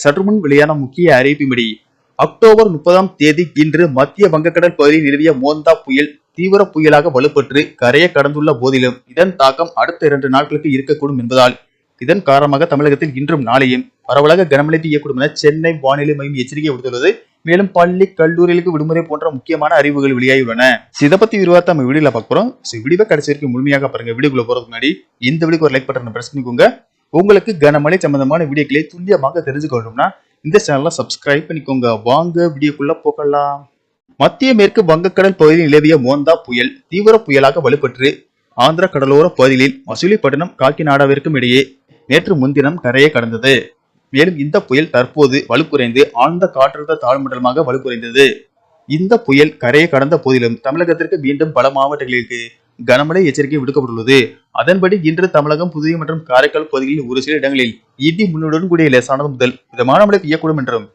சற்றுமுன் வெளியான முக்கிய அறிவிப்பின்படி அக்டோபர் முப்பதாம் தேதி இன்று மத்திய வங்கக்கடல் பகுதியில் நிலவிய மோந்தா புயல் தீவிர புயலாக வலுப்பெற்று கரையை கடந்துள்ள போதிலும் இதன் தாக்கம் அடுத்த இரண்டு நாட்களுக்கு இருக்கக்கூடும் என்பதால் இதன் காரணமாக தமிழகத்தில் இன்றும் நாளையும் பரவலாக கனமழை பெய்யக்கூடும் என சென்னை வானிலை மையம் எச்சரிக்கை விடுத்துள்ளது. மேலும் பள்ளி கல்லூரிகளுக்கு விடுமுறை போன்ற முக்கியமான அறிவுகள் வெளியாகியுள்ளன. இதை பத்தி விரிவாக நம்ம வீடியோல பார்க்க ஸோ வீடியோ கடைசி வரைக்கும் முழுமையாக பாருங்க. வீடியோக்குள்ள போறதுக்கு முன்னாடி இந்த வீடியோக்கு ஒரு லைக் பட்டன் பிரஸ் பண்ணிக்கோங்க. உங்களுக்கு கனமழை சம்பந்தமான வீடியோக்களை துல்லியமாக தெரிஞ்சுக்கணும்னா இந்த சேனலை சப்ஸ்கிரைப் பண்ணிக்கோங்க. வாங்க வீடியோக்குள்ள போகலாம். மத்திய மேற்கு வங்கக்கடல் பகுதியில் நிலவிய மோந்தா புயல் தீவிர புயலாக வலுப்பெற்று ஆந்திர கடலோர பகுதியில் மசூலிப்பட்டினம் காக்கிநாடாவிற்கும் இடையே நேற்று முன்தினம் கரையை கடந்தது. மேலும் இந்த புயல் தற்போது வலுக்குறைந்து ஆழ்ந்த காற்றழுத்த தாழ்மண்டலமாக வலுக்குறைந்தது. இந்த புயல் கரையை கடந்த போதிலும் தமிழகத்திற்கு மீண்டும் பல மாவட்டங்களுக்கு கனமழை எச்சரிக்கை விடுக்கப்பட்டுள்ளது. அதன்படி இன்று தமிழகம் புதுவை மற்றும் காரைக்கால் பகுதிகளில் ஒரு சில இடங்களில் இடி முன்னுடன் கூடிய லேசானது முதல் மிதமான மழை பெய்யக்கூடும் என்றும்.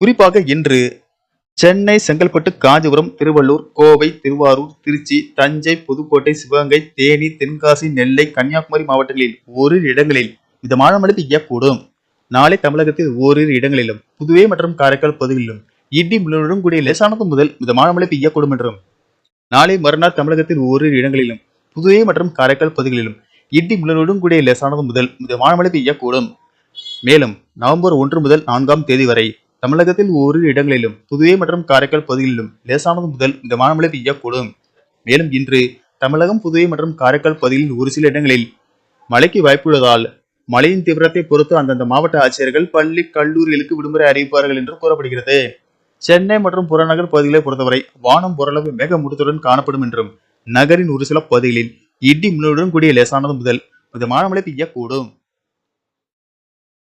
குறிப்பாக இன்று சென்னை செங்கல்பட்டு காஞ்சிபுரம் திருவள்ளூர் கோவை திருவாரூர் திருச்சி தஞ்சை புதுக்கோட்டை சிவகங்கை தேனி தென்காசி நெல்லை கன்னியாகுமரி மாவட்டங்களில் ஓரிரு இடங்களில் மிதமான மழை பெய்யக்கூடும். நாளை தமிழகத்தில் ஓரிரு இடங்களிலும் புதுவை மற்றும் காரைக்கால் பகுதிகளிலும் இடி மின்னலுடன் கூடிய லேசானது முதல் மிதமான மழை பெய்யக்கூடும் என்றும். நாளை மறுநாள் தமிழகத்தில் ஓரிரு இடங்களிலும் புதுவை மற்றும் காரைக்கால் பகுதிகளிலும் இடி மின்னலுடன் கூடிய லேசானது முதல் மிதமான மழை பெய்யக்கூடும் மேலும் நவம்பர் ஒன்று முதல் நான்காம் தேதி வரை தமிழகத்தில் ஓரிரு இடங்களிலும் புதுவை மற்றும் காரைக்கால் பகுதிகளிலும் லேசானது முதல் மிதமான மழை பெய்யக்கூடும் மேலும் இன்று தமிழகம் புதுவை மற்றும் காரைக்கால் பகுதிகளில் ஒரு சில இடங்களில் மழைக்கு வாய்ப்புள்ளதால் மழையின் தீவிரத்தை பொறுத்து அந்தந்த மாவட்ட ஆட்சியர்கள் பள்ளி கல்லூரிகளுக்கு விடுமுறை அறிவிப்பார்கள் என்று கூறப்படுகிறது. சென்னை மற்றும் புறநகர் பகுதிகளை பொறுத்தவரை வானம் ஓரளவு மேகமூட்டத்துடன் காணப்படும் என்றும் நகரின் ஒரு சில பகுதிகளில் இடி மின்னலுடன் கூடிய லேசானது முதல் மிதமான மழை பெய்யக்கூடும்